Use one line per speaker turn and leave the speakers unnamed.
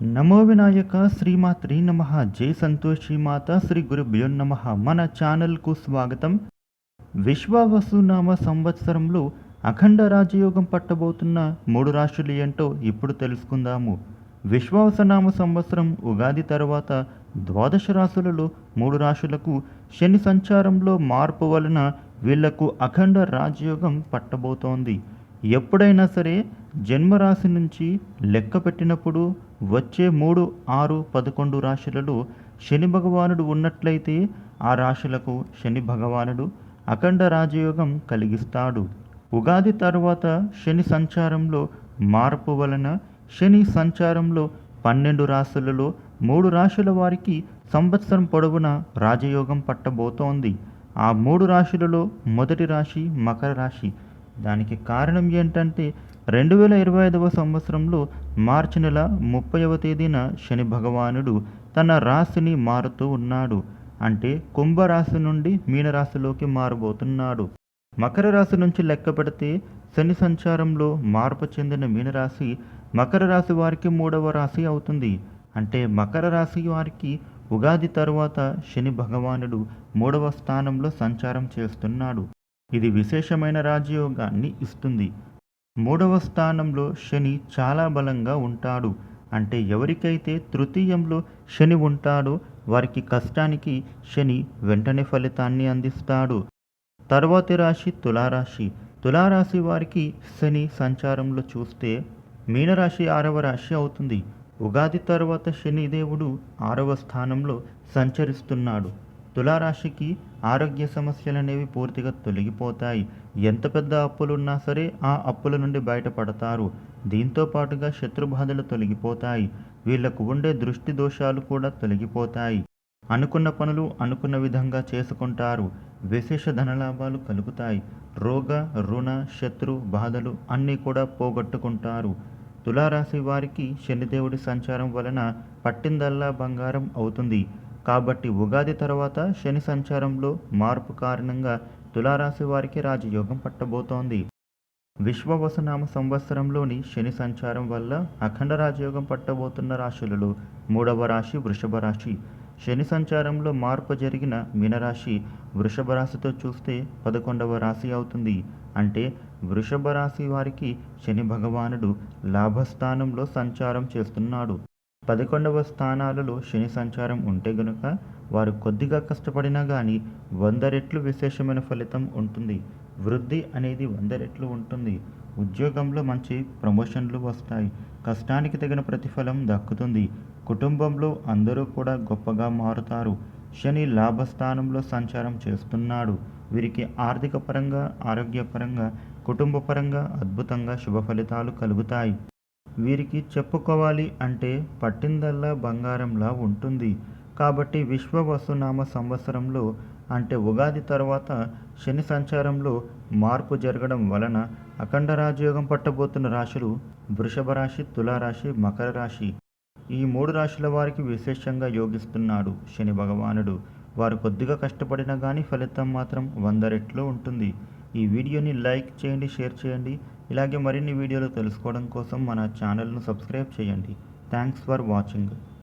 నమో వినాయక శ్రీమాత్రి నమ జై సంతోషి మాత శ్రీ గురుభ్యో నమ. మన ఛానల్కు స్వాగతం. విశ్వావసునామ సంవత్సరంలో అఖండ రాజయోగం పట్టబోతున్న మూడు రాశులు ఏంటో ఇప్పుడు తెలుసుకుందాము. విశ్వావసనామ సంవత్సరం ఉగాది తర్వాత ద్వాదశ రాశులలో మూడు రాశులకు శని సంచారంలో మార్పు వలన వీళ్ళకు అఖండ రాజయోగం పట్టబోతోంది. ఎప్పుడైనా సరే జన్మరాశి నుంచి లెక్క పెట్టినప్పుడు వచ్చే మూడు ఆరు పదకొండు రాశులలో శని భగవానుడు ఉన్నట్లయితే ఆ రాశులకు శని భగవానుడు అఖండ రాజయోగం కలిగిస్తాడు. ఉగాది తర్వాత శని సంచారంలో మార్పు వలన శని సంచారంలో పన్నెండు రాశులలో మూడు రాశుల వారికి సంవత్సరం పొడవున రాజయోగం పట్టబోతోంది. ఆ మూడు రాశులలో మొదటి రాశి మకర రాశి. దానికి కారణం ఏంటంటే రెండు వేల ఇరవై ఐదవ సంవత్సరంలో మార్చి నెల ముప్పైవ తేదీన శని భగవానుడు తన రాశిని మారుతూ ఉన్నాడు. అంటే కుంభరాశి నుండి మీనరాశిలోకి మారబోతున్నాడు. మకర రాశి నుంచి లెక్క పెడితే శని సంచారంలో మార్పు చెందిన మీనరాశి మకర రాశి వారికి మూడవ రాశి అవుతుంది. అంటే మకర రాశి వారికి ఉగాది తరువాత శని భగవానుడు మూడవ స్థానంలో సంచారం చేస్తున్నాడు. ఇది విశేషమైన రాజయోగాన్ని ఇస్తుంది. మూడవ స్థానంలో శని చాలా బలంగా ఉంటాడు. అంటే ఎవరికైతే తృతీయంలో శని ఉంటాడో వారికి కష్టానికి శని వెంటనే ఫలితాన్ని అందిస్తాడు. తర్వాతి రాశి తులారాశి. తులారాశి వారికి శని సంచారంలో చూస్తే మీనరాశి ఆరవ రాశి అవుతుంది. ఉగాది తర్వాత శనిదేవుడు ఆరవ స్థానంలో సంచరిస్తున్నాడు. తులారాశికి ఆరోగ్య సమస్యలు అనేవి పూర్తిగా తొలగిపోతాయి. ఎంత పెద్ద అప్పులున్నా సరే ఆ అప్పుల నుండి బయటపడతారు. దీంతో పాటుగా శత్రుబాధలు తొలగిపోతాయి. వీళ్ళకు ఉండే దృష్టి దోషాలు కూడా తొలగిపోతాయి. అనుకున్న పనులు అనుకున్న విధంగా చేసుకుంటారు. విశేష ధనలాభాలు కలుగుతాయి. రోగ రుణ శత్రు బాధలు అన్నీ కూడా పోగొట్టుకుంటారు. తులారాశి వారికి శనిదేవుడి సంచారం వలన పట్టిందల్లా బంగారం అవుతుంది. కాబట్టి ఉగాది తర్వాత శని సంచారంలో మార్పు కారణంగా తులారాశి వారికి రాజయోగం పట్టబోతోంది. విశ్వవసనామ సంవత్సరంలోని శని సంచారం వల్ల అఖండ రాజయోగం పట్టబోతున్న రాశులలో మూడవ రాశి వృషభ రాశి. శని సంచారంలో మార్పు జరిగిన మీనరాశి వృషభ రాశితో చూస్తే పదకొండవ రాశి అవుతుంది. అంటే వృషభ రాశి వారికి శని భగవానుడు లాభస్థానంలో సంచారం చేస్తున్నాడు. పదకొండవ స్థానాలలో శని సంచారం ఉంటే గనుక వారు కొద్దిగా కష్టపడినా కానీ వంద రెట్లు విశేషమైన ఫలితం ఉంటుంది. వృద్ధి అనేది వంద రెట్లు ఉంటుంది. ఉద్యోగంలో మంచి ప్రమోషన్లు వస్తాయి. కష్టానికి తగిన ప్రతిఫలం దక్కుతుంది. కుటుంబంలో అందరూ కూడా గొప్పగా మారుతారు. శని లాభస్థానంలో సంచారం చేస్తున్నాడు. వీరికి ఆర్థిక పరంగా ఆరోగ్యపరంగా కుటుంబపరంగా అద్భుతంగా శుభ ఫలితాలు కలుగుతాయి. వీరికి చెప్పుకోవాలి అంటే పట్టిందల్లా బంగారంలా ఉంటుంది. కాబట్టి విశ్వవసునామ సంవత్సరంలో అంటే ఉగాది తర్వాత శని సంచారంలో మార్పు జరగడం వలన అఖండ రాజయోగం పట్టబోతున్న రాశులు వృషభ రాశి తులారాశి మకర రాశి. ఈ మూడు రాశుల వారికి విశేషంగా యోగిస్తున్నాడు శని భగవానుడు. వారు కొద్దిగా కష్టపడినా కానీ ఫలితం మాత్రం వంద రెట్లు ఉంటుంది. ఈ వీడియోని లైక్ చేయండి షేర్ చేయండి. ఇలాగే మరిన్ని వీడియోలు తెలుసుకోవడం కోసం మన ఛానల్ను సబ్స్క్రైబ్ చేయండి. Thanks for watching.